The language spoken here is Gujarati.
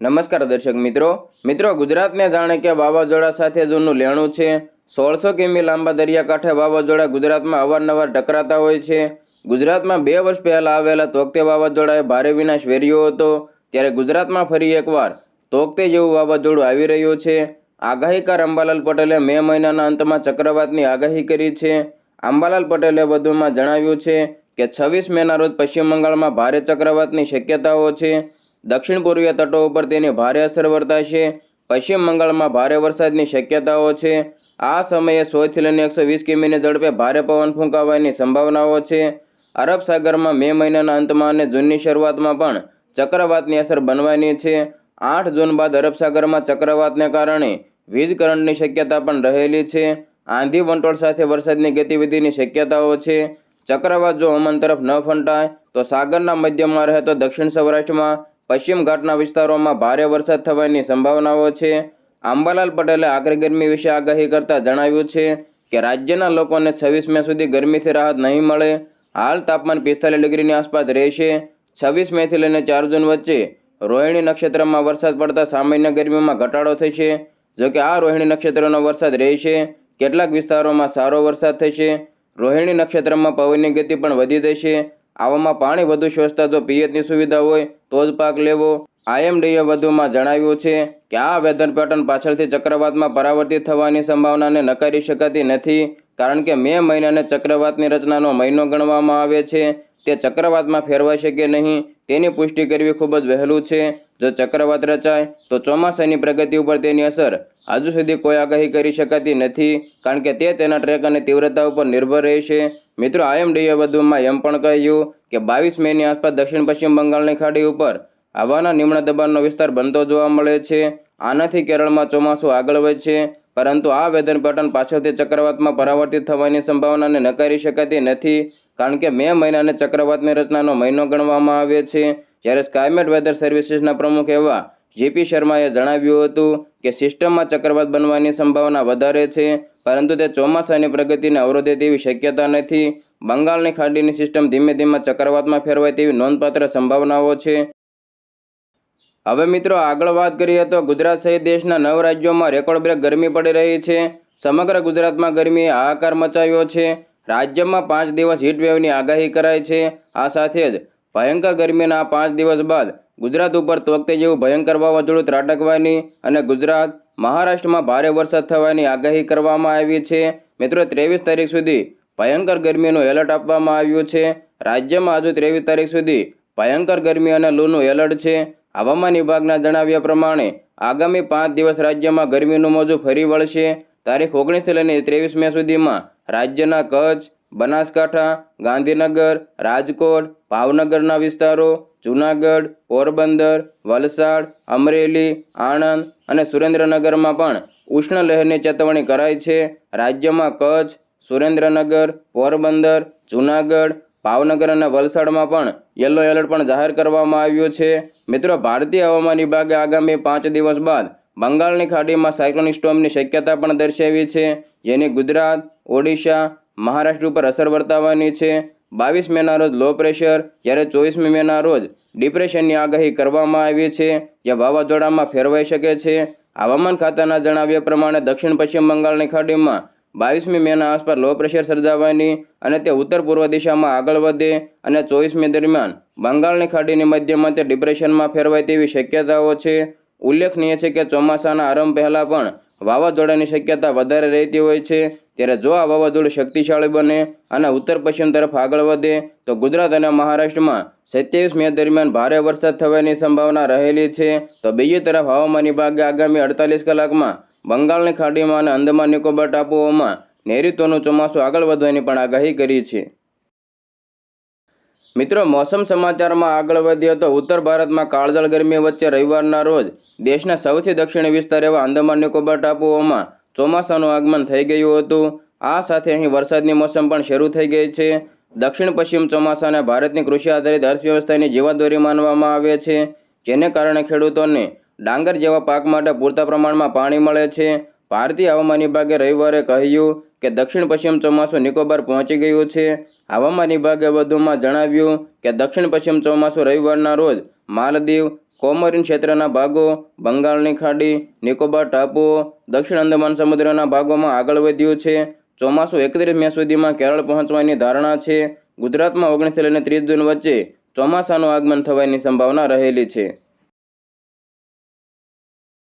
નમસ્કાર દર્શક મિત્રો. મિત્રો, ગુજરાતને જાણે કે વાવાઝોડા સાથે જૂનું લેણું છે. સોળસો કિમી લાંબા દરિયાકાંઠે વાવાઝોડા ગુજરાતમાં અવારનવાર ટકરાતા હોય છે. ગુજરાતમાં બે વર્ષ પહેલાં આવેલા તોકતે વાવાઝોડાએ ભારે વિનાશ વેર્યો હતો. ત્યારે ગુજરાતમાં ફરી એકવાર તોકતે જેવું વાવાઝોડું આવી રહ્યું છે. આગાહીકાર અંબાલાલ પટેલે મે મહિનાના અંતમાં ચક્રવાતની આગાહી કરી છે. અંબાલાલ પટેલે વધુમાં જણાવ્યું છે કે છવ્વીસ મેના રોજ પશ્ચિમ બંગાળમાં ભારે ચક્રવાતની શક્યતાઓ છે. દક્ષિણ પૂર્વીય તટો ઉપર તેની ભારે અસર વર્તાશે. પશ્ચિમ બંગાળમાં ભારે વરસાદની શક્યતાઓ છે. આ સમયે સોથી લઈને એકસો વીસ કિમીની ઝડપે ભારે પવન ફૂંકાવાની સંભાવનાઓ છે. અરબ સાગરમાં મે મહિનાના અંતમાં અને જૂનની શરૂઆતમાં પણ ચક્રવાતની અસર બનવાની છે. આઠ જૂન બાદ અરબ સાગરમાં ચક્રવાતને કારણે વીજ કરંટની શક્યતા પણ રહેલી છે. આંધી વંટોળ સાથે વરસાદની ગતિવિધિની શક્યતાઓ છે. ચક્રવાત જો અમન તરફ ન ફંટાય, તો સાગરના મધ્યમાં રહે તો દક્ષિણ સૌરાષ્ટ્રમાં પશ્ચિમ ઘાટના વિસ્તારોમાં ભારે વરસાદ થવાની સંભાવનાઓ છે. આંબાલાલ પટેલે આકરી ગરમી વિશે આગાહી કરતાં જણાવ્યું છે કે રાજ્યના લોકોને છવ્વીસ મે સુધી ગરમીથી રાહત નહીં મળે. હાલ તાપમાન પિસ્તાલીસ ડિગ્રીની આસપાસ રહેશે. છવ્વીસ મેથી લઈને ચાર જૂન વચ્ચે રોહિણી નક્ષત્રમાં વરસાદ પડતા સામાન્ય ગરમીમાં ઘટાડો થશે. જોકે આ રોહિણી નક્ષત્રનો વરસાદ રહેશે. કેટલાક વિસ્તારોમાં સારો વરસાદ થશે. રોહિણી નક્ષત્રમાં પવનની ગતિ પણ વધી જશે. આવામાં પાણી વધુ શોષતા જો પિયતની સુવિધા હોય, તો જ પાક લેવો. આઈએમડીએ વધુમાં જણાવ્યું છે કે આ વેધર પેટર્ન પાછળથી ચક્રવાતમાં પરાવર્તિત થવાની સંભાવનાને નકારી શકાતી નથી, કારણ કે મે મહિનાને ચક્રવાતની રચનાનો મહિનો ગણવામાં આવે છે. તે ચક્રવાતમાં ફેરવાઈ શકે નહીં. તેની પુષ્ટિ કરવી ખૂબ જ વહેલું છે. જો ચક્રવાત રચાય, તો ચોમાસાની પ્રગતિ ઉપર તેની અસર હજુ સુધી કોઈ આગાહી કરી શકાતી નથી, કારણ કે તે તેના ટ્રેક અને તીવ્રતા ઉપર નિર્ભર રહેશે. મિત્રો આઈએમડીએ વધુમાં એમ પણ કહ્યું કે બાવીસ મેની આસપાસ દક્ષિણ પશ્ચિમ બંગાળની ખાડી ઉપર હવાના નિમ્ન દબાણનો વિસ્તાર બનતો જોવા મળે છે. આનાથી કેરળમાં ચોમાસું આગળ વધશે, પરંતુ આ વેધર પેટર્ન પાછળથી ચક્રવાતમાં પરાવર્તિત થવાની સંભાવનાને નકારી શકાતી નથી, કારણ કે મે મહિનાને ચક્રવાતની રચનાનો મહિનો ગણવામાં આવે છે. જ્યારે સ્કાયમેટ વેધર સર્વિસીસના પ્રમુખ એવા જેપી શર્માએ જણાવ્યું હતું કે સિસ્ટમમાં ચક્રવાત બનવાની સંભાવના વધારે છે પરંતુ તે ચોમાસાની પ્રગતિને અવરોધે તેવી શક્યતા નથી. બંગાળની ખાડીની સિસ્ટમ ધીમે ધીમે ચક્રવાતમાં ફેરવાય તેવી નોંધપાત્ર સંભાવનાઓ છે. હવે મિત્રો, આગળ વાત કરીએ તો ગુજરાત સહિત દેશના નવ રાજ્યોમાં રેકોર્ડ બ્રેક ગરમી પડી રહી છે. સમગ્ર ગુજરાતમાં ગરમીએ હાહાકાર મચાવ્યો છે. રાજ્યમાં પાંચ દિવસ હીટવેવની આગાહી કરાઈ છે. આ સાથે જ ભયંકર ગરમીના પાંચ દિવસ બાદ ગુજરાત ઉપર તોકતે જેવું ભયંકર વાવાઝોડું ત્રાટકવાની અને ગુજરાત મહારાષ્ટ્રમાં ભારે વરસાદ થવાની આગાહી કરવામાં આવી છે. મિત્રો, ત્રેવીસ તારીખ સુધી ભયંકર ગરમીનું એલર્ટ આપવામાં આવ્યું છે. રાજ્યમાં હજુ ત્રેવીસ તારીખ સુધી ભયંકર ગરમી અને લૂનું એલર્ટ છે. હવામાન વિભાગના જણાવ્યા પ્રમાણે, આગામી પાંચ દિવસ રાજ્યમાં ગરમીનું મોજું ફરી વળશે. તારીખ ઓગણીસથી લઈને ત્રેવીસ મે સુધીમાં રાજ્યના કચ્છ બનાસકાંઠા, ગાંધીનગર, રાજકોટ, ભાવનગરના વિસ્તારો, જૂનાગઢ, પોરબંદર, વલસાડ, અમરેલી, આણંદ અને સુરેન્દ્રનગરમાં પણ ઉષ્ણ લહેરની ચેતવણી કરાઈ છે. રાજ્યમાં કચ્છ, સુરેન્દ્રનગર, પોરબંદર, જૂનાગઢ, ભાવનગર અને વલસાડમાં પણ યલો એલર્ટ પણ જાહેર કરવામાં આવ્યો છે. મિત્રો, ભારતીય હવામાન વિભાગે આગામી પાંચ દિવસ બાદ બંગાળની ખાડીમાં સાયક્લોનિક સ્ટોમની શક્યતા પણ દર્શાવી છે. જેની ગુજરાત, ઓડિશા મહારાષ્ટ્ર ઉપર અસર વર્તાવવાની છે. બાવીસ મેના રોજ લો પ્રેશર જ્યારે ચોવીસમી મેના રોજ ડિપ્રેશનની આગાહી કરવામાં આવી છે. જે વાવાઝોડામાં ફેરવાઈ શકે છે. હવામાન ખાતાના જણાવ્યા પ્રમાણે દક્ષિણ પશ્ચિમ બંગાળની ખાડીમાં બાવીસમી મેના આસપાસ લો પ્રેશર સર્જાવાની અને તે ઉત્તર પૂર્વ દિશામાં આગળ વધે અને ચોવીસમી દરમિયાન બંગાળની ખાડીની મધ્યમાં તે ડિપ્રેશનમાં ફેરવાય તેવી શક્યતાઓ છે. ઉલ્લેખનીય છે કે ચોમાસાના આરંભ પહેલાં પણ વાવાઝોડાની શક્યતા વધારે રહેતી હોય છે. ત્યારે જો આ વાવાઝોડું શક્તિશાળી બને અને ઉત્તર પશ્ચિમ તરફ આગળ વધે, તો ગુજરાત અને મહારાષ્ટ્રમાં સત્યાવીસ મે દરમિયાન ભારે વરસાદ થવાની સંભાવના રહેલી છે. તો બીજી તરફ હવામાન વિભાગે આગામી અડતાલીસ કલાકમાં બંગાળની ખાડીમાં અને અંદમાન નિકોબાર ટાપુઓમાં નૈઋત્યનું ચોમાસું આગળ વધવાની પણ આગાહી કરી છે. મિત્રો, મોસમ સમાચારમાં આગળ વધીએ તો ઉત્તર ભારતમાં કાળઝાળ ગરમી વચ્ચે રવિવારના રોજ દેશના સૌથી દક્ષિણી વિસ્તાર એવા અંદમાન નિકોબાર ટાપુઓમાં ચોમાસાનું આગમન થઈ ગયું હતું. આ સાથે અહીં વરસાદની મોસમ પણ શરૂ થઈ ગઈ છે. દક્ષિણ પશ્ચિમ ચોમાસાને ભારતની કૃષિ આધારિત અર્થવ્યવસ્થાની જીવાદોરી માનવામાં આવે છે, જેને કારણે ખેડૂતોને ડાંગર જેવા પાક માટે પૂરતા પ્રમાણમાં પાણી મળે છે. ભારતીય હવામાન વિભાગે રવિવારે કહ્યું કે દક્ષિણ પશ્ચિમ ચોમાસું નિકોબાર પહોંચી ગયું છે. હવામાન વિભાગે વધુમાં જણાવ્યું કે દક્ષિણ પશ્ચિમ ચોમાસું રવિવારના રોજ માલદીવ કોમોરિન ક્ષેત્રના ભાગો, બંગાળની ખાડી, નિકોબાર ટાપુઓ, દક્ષિણ અંદમાન સમુદ્રના ભાગોમાં આગળ વધ્યું છે. ચોમાસું એકત્રીસ મે સુધીમાં કેરળ પહોંચવાની ધારણા છે. ગુજરાતમાં ઓગણીસથી લઈને ત્રીસ જૂન વચ્ચે ચોમાસાનું આગમન થવાની સંભાવના રહેલી છે.